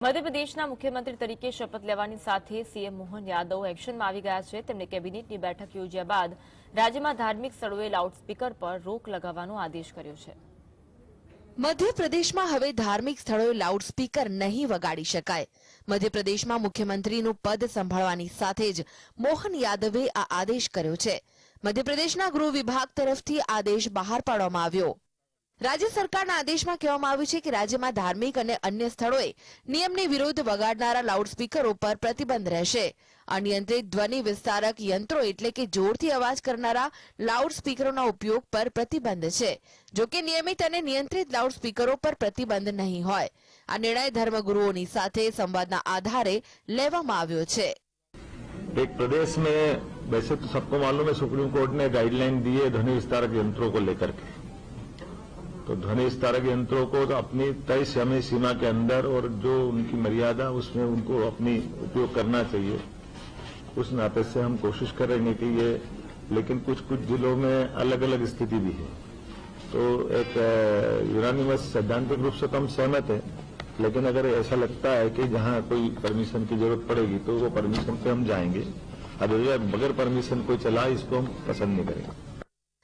મધ્યપ્રદેશના મુખ્યમંત્રી તરીકે શપથ લેવાની સાથે સીએમ મોહન યાદવ એક્શનમાં આવી ગયા છે. તેમણે કેબિનેટની બેઠક યોજ્યા બાદ રાજ્યમાં ધાર્મિક સ્થળોએ લાઉડસ્પીકર પર રોક લગાવવાનો આદેશ કર્યો છે. મધ્યપ્રદેશમાં હવે ધાર્મિક સ્થળોએ લાઉડસ્પીકર નહીં વગાડી શકાય. મધ્યપ્રદેશમાં મુખ્યમંત્રીનું પદ સંભાળવાની સાથે જ મોહન યાદવે આ આદેશ કર્યો છે. મધ્યપ્રદેશના ગૃહ વિભાગ તરફથી આદેશ બહાર પાડવામાં આવ્યો. રાજ્ય સરકારના આદેશમાં કહેવામાં આવ્યું છે કે રાજ્યમાં ધાર્મિક અને અન્ય સ્થળોએ નિયમની વિરુદ્ધ વગાડનારા લાઉડસ્પીકરો પર પ્રતિબંધ રહેશે અનિયંત્રિત ધ્વનિ વિસ્તારક યંત્રો એટલે કે જોરથી અવાજ કરનારા લાઉડસ્પીકરોના ઉપયોગ પર પ્રતિબંધ છે જો કે નિયમિત અને નિયંત્રિત લાઉડસ્પીકરો પર પ્રતિબંધ નહીં હોય આ નિર્ણય ધર્મગુરુઓની સાથે સંવાદના આધારે લેવામાં આવ્યો છે एक प्रदेश में वैसे तो सबको मालूम है सुप्रीम कोर्ट ने गाइडलाइन दी है ध्वनि विस्तारक यंत्रों को लेकर के तो ध्वनि विस्तारक यंत्रों को तो अपनी तय समय सीमा के अंदर और जो उनकी मर्यादा, उसमें उनको अपनी उपयोग करना चाहिए। उस नाते से हम कोशिश करेंगे कि ये, लेकिन कुछ कुछ जिलों में अलग अलग स्थिति भी है। तो एक यूनानिमस सैद्धांतिक रूप से तो हम सहमत हैं, लेकिन अगर ऐसा लगता है कि जहाँ कोई परमिशन की ज़रूरत पड़ेगी तो वो परमिशन पे हम जाएँगे। अब बगैर परमिशन कोई चला, इसको हम पसंद नहीं करेंगे।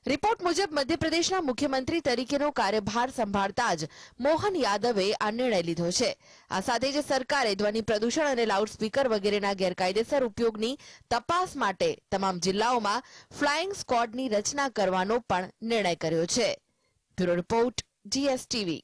રિપોર્ટ મુજબ મધ્યપ્રદેશના મુખ્યમંત્રી તરીકેનો કાર્યભાર સંભાળતા જ મોહન યાદવે આ નિર્ણય લીધો છે. આ સાથે જ સરકારે ધ્વનિ પ્રદૂષણ અને લાઉડસ્પીકર વગેરેના ગેરકાયદેસર ઉપયોગની તપાસ માટે તમામ જિલ્લાઓમાં ફ્લાઇંગ સ્ક્વોડની રચના કરવાનો પણ નિર્ણય કર્યો છે. Bureau report, GSTV.